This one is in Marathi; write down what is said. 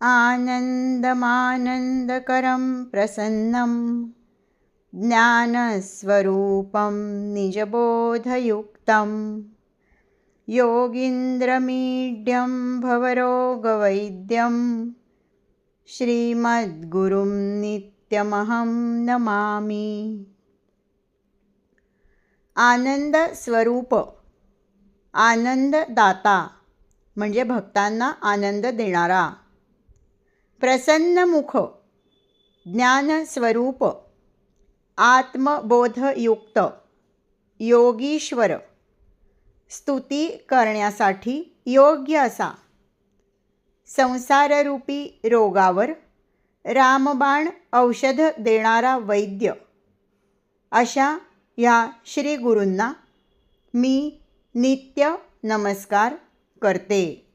आनन्दमानन्दकरं प्रसन्नं ज्ञानस्वरूपं निजबोधयुक्तं। योगीन्द्रमीड्यं भवरोगवैद्यं श्रीमद्गुरुं नित्यमहं नमामि। आनंद स्वरूप आनंददाता म्हणजे भक्तांना आनंद देणारा प्रसन्नमुख ज्ञानस्वरूप आत्मबोधयुक्त योगीश्वर स्तुती करण्यासाठी योग्य असा. संसाररूपी रोगावर रामबाण औषध देणारा वैद्य. अशा ह्या श्रीगुरूंना मी नित्य नमस्कार करते.